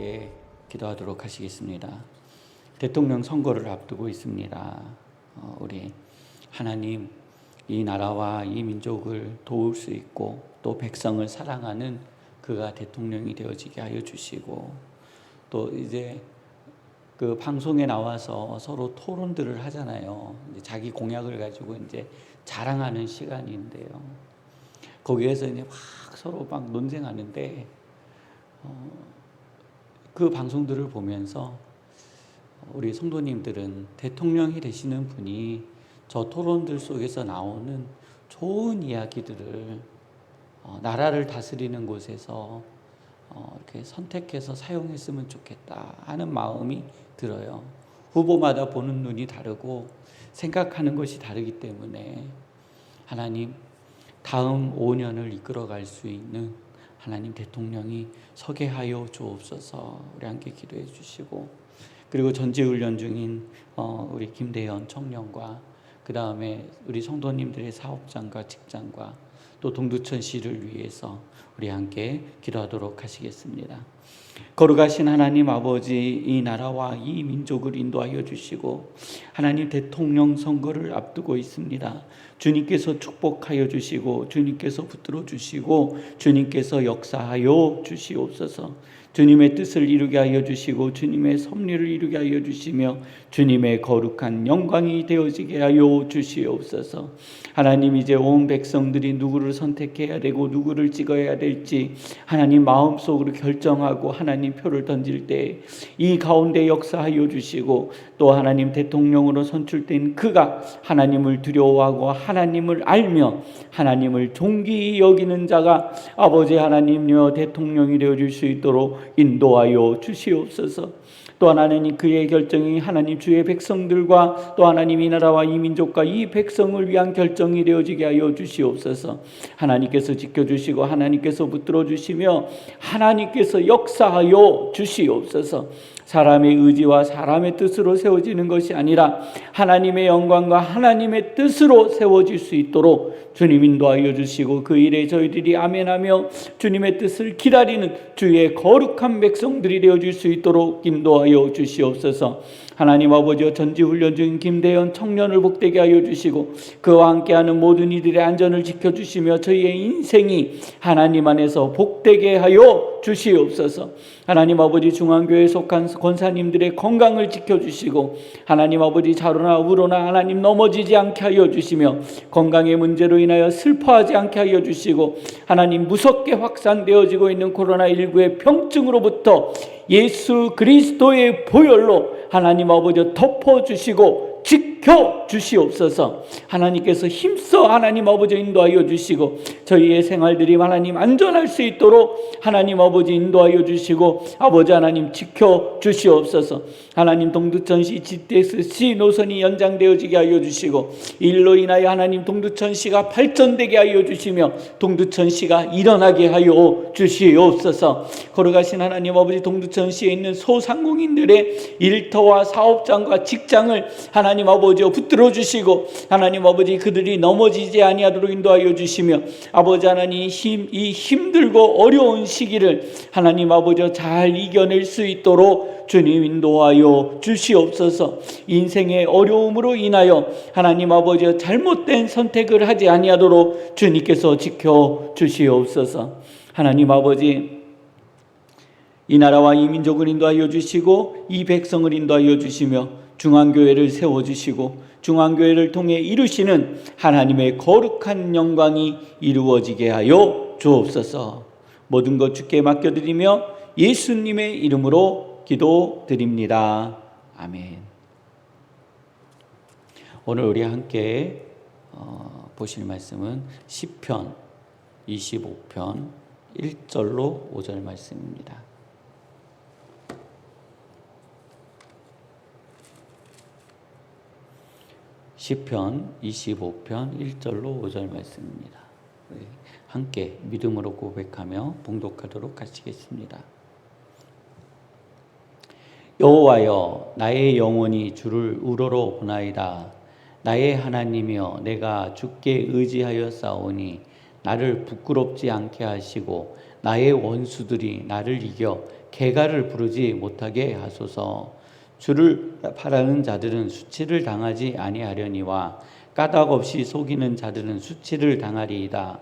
함께 기도하도록 하시겠습니다. 대통령 선거를 앞두고 있습니다. 어, 우리 하나님 이 나라와 이 민족을 도울 수 있고 또 백성을 사랑하는 그가 대통령이 되어지게 하여 주시고 또 이제 그 방송에 나와서 서로 토론들을 하잖아요. 자기 공약을 가지고 이제 자랑하는 시간인데요. 거기에서 이제 막 서로 막 논쟁하는데 어, 그 방송들을 보면서 우리 성도님들은 대통령이 되시는 분이 저 토론들 속에서 나오는 좋은 이야기들을 어, 나라를 다스리는 곳에서 어, 이렇게 선택해서 사용했으면 좋겠다 하는 마음이 들어요. 후보마다 보는 눈이 다르고 생각하는 것이 다르기 때문에 하나님 다음 5년을 이끌어갈 수 있는 하나님 대통령이 서게 하여 주옵소서. 우리 함께 기도해 주시고 그리고 전지훈련 중인 어, 우리 김대현 청년과 그 다음에 우리 성도님들의 사업장과 직장과 또 동두천 시를 위해서 우리 함께 기도하도록 하시겠습니다. 거룩하신 하나님 아버지 이 나라와 이 민족을 인도하여 주시고 하나님 대통령 선거를 앞두고 있습니다. 주님께서 축복하여 주시고 주님께서 붙들어 주시고 주님께서 역사하여 주시옵소서. 주님의 뜻을 이루게 하여 주시고 주님의 섭리를 이루게 하여 주시며 주님의 거룩한 영광이 되어지게 하여 주시옵소서. 하나님 이제 온 백성들이 누구를 선택해야 되고 누구를 찍어야 될지 하나님 마음속으로 결정하고 하나님 표를 던질 때 이 가운데 역사하여 주시고 또 하나님 대통령으로 선출된 그가 하나님을 두려워하고 하나님을 알며 하나님을 존귀히 여기는 자가 아버지 하나님여 대통령이 되어 줄 수 있도록 인도하여 주시옵소서. 또 하나님 그의 결정이 하나님 주의 백성들과 또 하나님 이 나라와 이 민족과 이 백성을 위한 결정이 되어지게 하여 주시옵소서. 하나님께서 지켜주시고 하나님께서 붙들어 주시며 하나님께서 역사하여 주시옵소서. 사람의 의지와 사람의 뜻으로 세워지는 것이 아니라 하나님의 영광과 하나님의 뜻으로 세워질 수 있도록 주님 인도하여 주시고 그 일에 저희들이 아멘하며 주님의 뜻을 기다리는 주의 거룩한 백성들이 되어질 수 있도록 인도하여 주시옵소서. 하나님 아버지여 전지훈련 중인 김대현 청년을 복되게 하여 주시고 그와 함께하는 모든 이들의 안전을 지켜주시며 저희의 인생이 하나님 안에서 복되게 하여 주시옵소서. 하나님 아버지 중앙교회에 속한 권사님들의 건강을 지켜주시고 하나님 아버지 자로나 우로나 하나님 넘어지지 않게 하여 주시며 건강의 문제로 인하여 슬퍼하지 않게 하여 주시고 하나님 무섭게 확산되어지고 있는 코로나19의 병증으로부터 예수 그리스도의 보혈로 하나님 아버지 덮어주시고 지켜 주시옵소서. 하나님께서 힘써 하나님 아버지 인도하여 주시고 저희의 생활들이 하나님 안전할 수 있도록 하나님 아버지 인도하여 주시고 아버지 하나님 지켜 주시옵소서. 하나님 동두천시 GTX-C 노선이 연장되어지게 하여 주시고 일로 인하여 하나님 동두천시가 발전되게 하여 주시며 동두천시가 일어나게 하여 주시옵소서. 걸어가신 하나님 아버지 동두천시에 있는 소상공인들의 일터와 사업장과 직장을 하나님 아버지여 붙들어 주시고 하나님 아버지 그들이 넘어지지 아니하도록 인도하여 주시며 아버지 하나님 힘, 이 힘들고 어려운 시기를 하나님 아버지여 잘 이겨낼 수 있도록 주님 인도하여 주시옵소서. 인생의 어려움으로 인하여 하나님 아버지여 잘못된 선택을 하지 아니하도록 주님께서 지켜 주시옵소서. 하나님 아버지 이 나라와 이 민족을 인도하여 주시고 이 백성을 인도하여 주시며 중앙교회를 세워 주시고 중앙교회를 통해 이루시는 하나님의 거룩한 영광이 이루어지게 하여 주옵소서. 모든 것 주께 맡겨드리며 예수님의 이름으로 기도드립니다. 아멘. 오늘 우리 함께 어, 보실 말씀은 시편 25편 1절로 5절 말씀입니다. 시편 25편 1절로 5절 말씀입니다. 우리 함께 믿음으로 고백하며 봉독하도록 하시겠습니다. 여호와여 나의 영혼이 주를 우러러 보나이다 나의 하나님이여 내가 주께 의지하여 싸우니 나를 부끄럽지 않게 하시고 나의 원수들이 나를 이겨 개가를 부르지 못하게 하소서. 주를 바라는 자들은 수치를 당하지 아니하려니와 까닭 없이 속이는 자들은 수치를 당하리이다.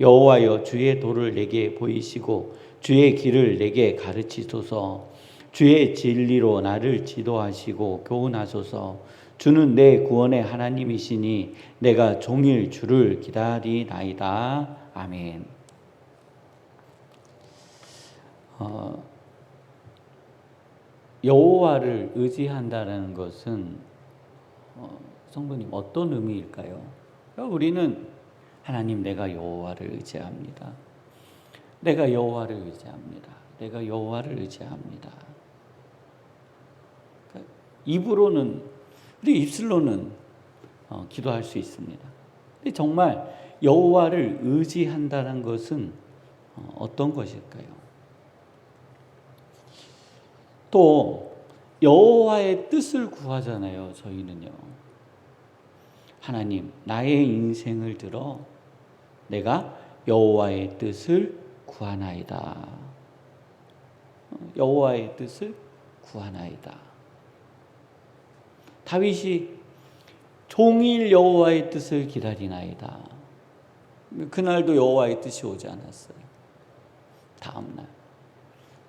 여호와여 주의 도를 내게 보이시고 주의 길을 내게 가르치소서. 주의 진리로 나를 지도하시고 교훈하소서. 주는 내 구원의 하나님이시니 내가 종일 주를 기다리나이다. 아멘. 어, 여호와를 의지한다는 것은 어, 성도님 어떤 의미일까요? 우리는 하나님 내가 여호와를 의지합니다. 내가 여호와를 의지합니다. 내가 여호와를 의지합니다. 그러니까 입으로는 우리 입술로는 어, 기도할 수 있습니다. 근데 정말 여호와를 의지한다는 것은 어, 어떤 것일까요? 또 여호와의 뜻을 구하잖아요. 저희는요. 하나님, 나의 인생을 들어 내가 여호와의 뜻을 구하나이다. 여호와의 뜻을 구하나이다. 다윗이 종일 여호와의 뜻을 기다리나이다. 그날도 여호와의 뜻이 오지 않았어요. 다음 날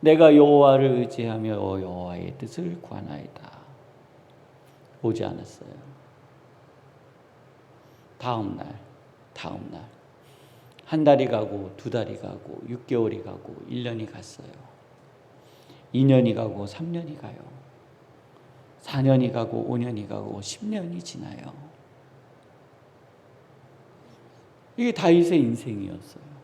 내가 여호와를 의지하며 여호와의 뜻을 구하나이다. 오지 않았어요. 다음 날, 다음 날. 한 달이 가고 두 달이 가고 6개월이 가고 1년이 갔어요. 2년이 가고 3년이 가요. 4년이 가고 5년이 가고 10년이 지나요. 이게 다윗의 인생이었어요.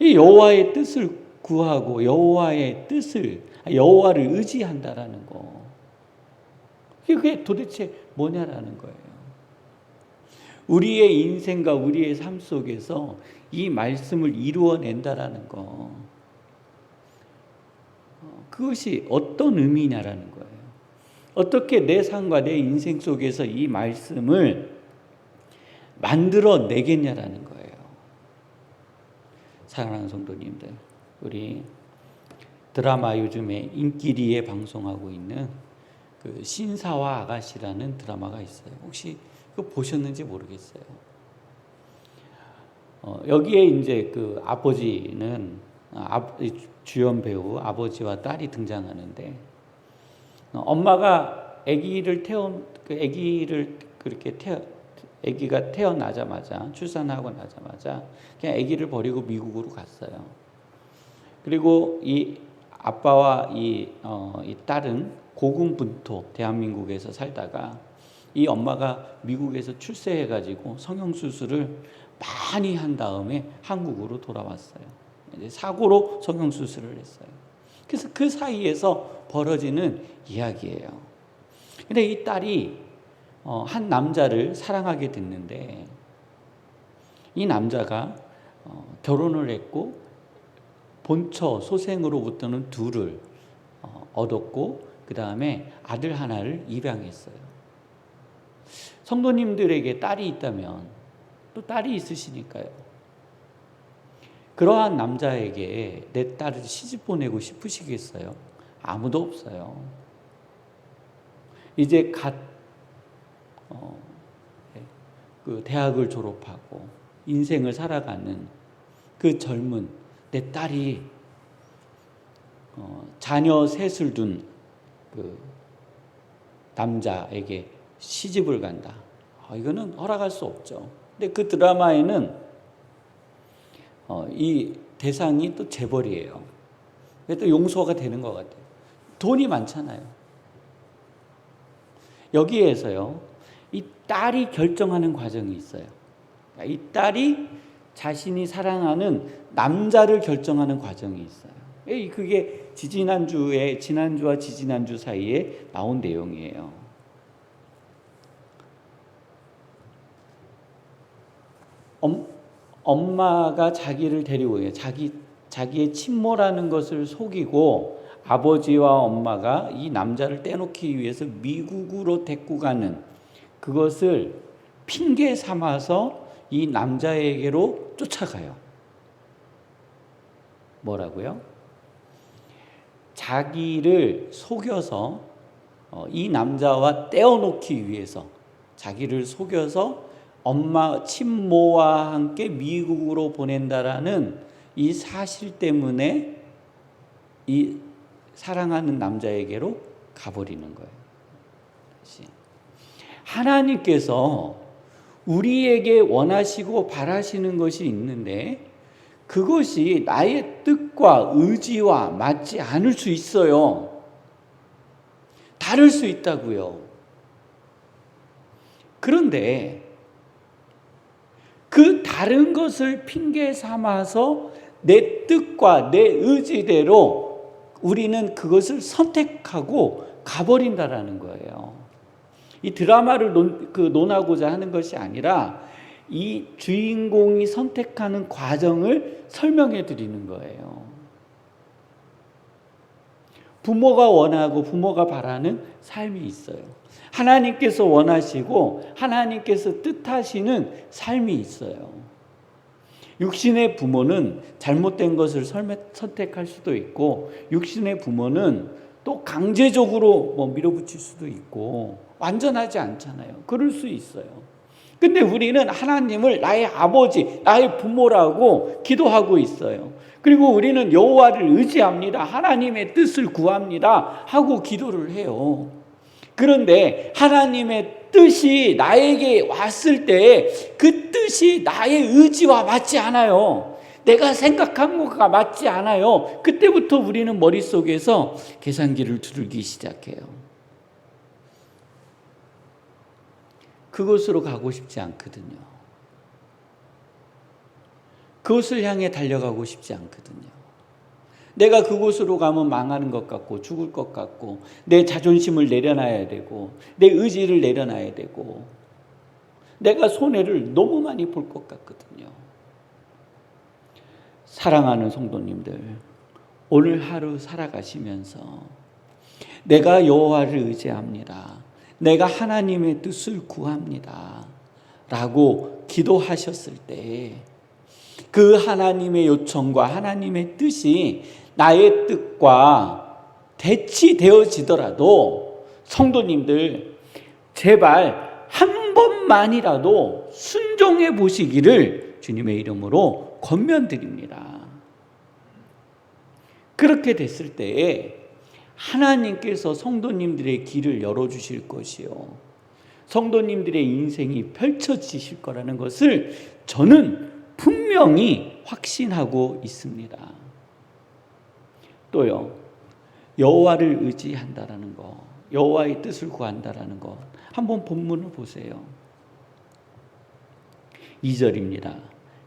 이 여호와의 뜻을 구하고 여호와의 뜻을 여호와를 의지한다라는 거. 그게 도대체 뭐냐라는 거예요. 우리의 인생과 우리의 삶 속에서 이 말씀을 이루어낸다라는 거. 어, 그것이 어떤 의미냐라는 거예요. 어떻게 내 삶과 내 인생 속에서 이 말씀을 만들어 내겠냐라는 거예요. 사랑하는 성도님들, 우리 드라마 요즘에 인기리에 방송하고 있는 그 신사와 아가씨라는 드라마가 있어요. 혹시 그거 보셨는지 모르겠어요. 어, 여기에 이제 그 아버지는 아, 주연 배우 아버지와 딸이 등장하는데 어, 엄마가 아기를 태운 그 아기를 그렇게 태어 아기가 태어나자마자 출산하고 나자마자 그냥 아기를 버리고 미국으로 갔어요. 그리고 이 아빠와 이, 어, 이 딸은 고군분투 대한민국에서 살다가 이 엄마가 미국에서 출세해가지고 성형수술을 많이 한 다음에 한국으로 돌아왔어요. 사고로 성형수술을 했어요. 그래서 그 사이에서 벌어지는 이야기예요. 근데 이 딸이 어, 한 남자를 사랑하게 됐는데 이 남자가 어, 결혼을 했고 본처 소생으로부터는 둘을 어, 얻었고 그 다음에 아들 하나를 입양했어요. 성도님들에게 딸이 있다면 또 딸이 있으시니까요. 그러한 남자에게 내 딸을 시집 보내고 싶으시겠어요? 아무도 없어요. 이제 갓 어, 예, 그 대학을 졸업하고 인생을 살아가는 그 젊은 내 딸이 어, 자녀 셋을 둔 그 남자에게 시집을 간다. 어, 이거는 허락할 수 없죠. 근데 그 드라마에는 어, 이 대상이 또 재벌이에요. 또 용서가 되는 것 같아요. 돈이 많잖아요. 여기에서요, 이 딸이 결정하는 과정이 있어요. 그러니까 이 딸이 자신이 사랑하는 남자를 결정하는 과정이 있어요. 그게 지지난주에 지난주와 지지난주 사이에 나온 내용이에요. 엄, 엄마가 자기를 데리고 자기 자기의 친모라는 것을 속이고 아버지와 엄마가 이 남자를 떼놓기 위해서 미국으로 데리고 가는 그것을 핑계 삼아서 이 남자에게로 쫓아가요. 뭐라고요? 자기를 속여서 어, 이 남자와 떼어놓기 위해서 자기를 속여서 엄마 친모와 함께 미국으로 보낸다라는 이 사실 때문에 이 사랑하는 남자에게로 가버리는 거예요. 하나님께서 우리에게 원하시고 바라시는 것이 있는데 그것이 나의 뜻과 의지와 맞지 않을 수 있어요. 다를 수 있다고요. 그런데 그 다른 것을 핑계 삼아서 내 뜻과 내 의지대로 우리는 그것을 선택하고 가버린다라는 거예요. 이 드라마를 논, 그 논하고자 하는 것이 아니라 이 주인공이 선택하는 과정을 설명해 드리는 거예요. 부모가 원하고 부모가 바라는 삶이 있어요. 하나님께서 원하시고 하나님께서 뜻하시는 삶이 있어요. 육신의 부모는 잘못된 것을 선택할 수도 있고 육신의 부모는 또 강제적으로 뭐 밀어붙일 수도 있고 완전하지 않잖아요. 그럴 수 있어요. 근데 우리는 하나님을 나의 아버지, 나의 부모라고 기도하고 있어요. 그리고 우리는 여호와를 의지합니다. 하나님의 뜻을 구합니다. 하고 기도를 해요. 그런데 하나님의 뜻이 나에게 왔을 때 그 뜻이 나의 의지와 맞지 않아요. 내가 생각한 것과 맞지 않아요. 그때부터 우리는 머릿속에서 계산기를 두들기 시작해요. 그곳으로 가고 싶지 않거든요. 그곳을 향해 달려가고 싶지 않거든요. 내가 그곳으로 가면 망하는 것 같고 죽을 것 같고 내 자존심을 내려놔야 되고 내 의지를 내려놔야 되고 내가 손해를 너무 많이 볼 것 같거든요. 사랑하는 성도님들, 오늘 하루 살아가시면서 내가 여호와를 의지합니다. 내가 하나님의 뜻을 구합니다. 라고 기도하셨을 때 그 하나님의 요청과 하나님의 뜻이 나의 뜻과 대치되어지더라도 성도님들 제발 한 번만이라도 순종해 보시기를 주님의 이름으로 권면드립니다. 그렇게 됐을 때에 하나님께서 성도님들의 길을 열어주실 것이요. 성도님들의 인생이 펼쳐지실 거라는 것을 저는 분명히 확신하고 있습니다. 또요. 여호와를 의지한다라는 거. 여호와의 뜻을 구한다라는 것. 한번 본문을 보세요. 2절입니다.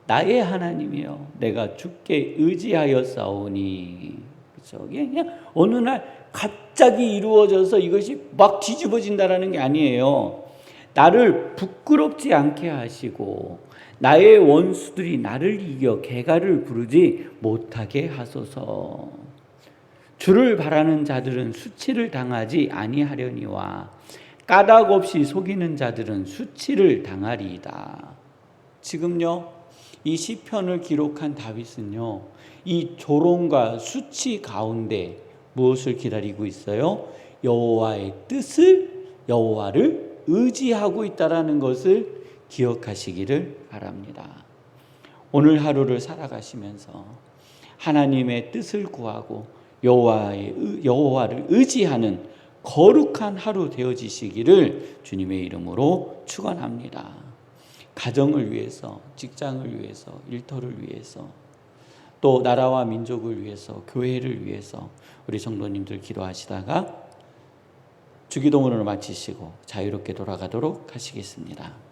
나의 하나님이여 내가 주께 의지하여 싸우니 그렇죠? 그냥 어느 날 갑자기 이루어져서 이것이 막 뒤집어진다라는 게 아니에요. 나를 부끄럽지 않게 하시고 나의 원수들이 나를 이겨 개가를 부르지 못하게 하소서. 주를 바라는 자들은 수치를 당하지 아니하려니와 까닭 없이 속이는 자들은 수치를 당하리이다. 지금요 이 시편을 기록한 다윗은요 이 조롱과 수치 가운데 무엇을 기다리고 있어요? 여호와의 뜻을 여호와를 의지하고 있다라는 것을 기억하시기를 바랍니다. 오늘 하루를 살아가시면서 하나님의 뜻을 구하고 여호와의 여호와를 의지하는 거룩한 하루 되어지시기를 주님의 이름으로 축원합니다. 가정을 위해서, 직장을 위해서, 일터를 위해서 또 나라와 민족을 위해서, 교회를 위해서 우리 성도님들 기도하시다가 주기도문을 마치시고 자유롭게 돌아가도록 하시겠습니다.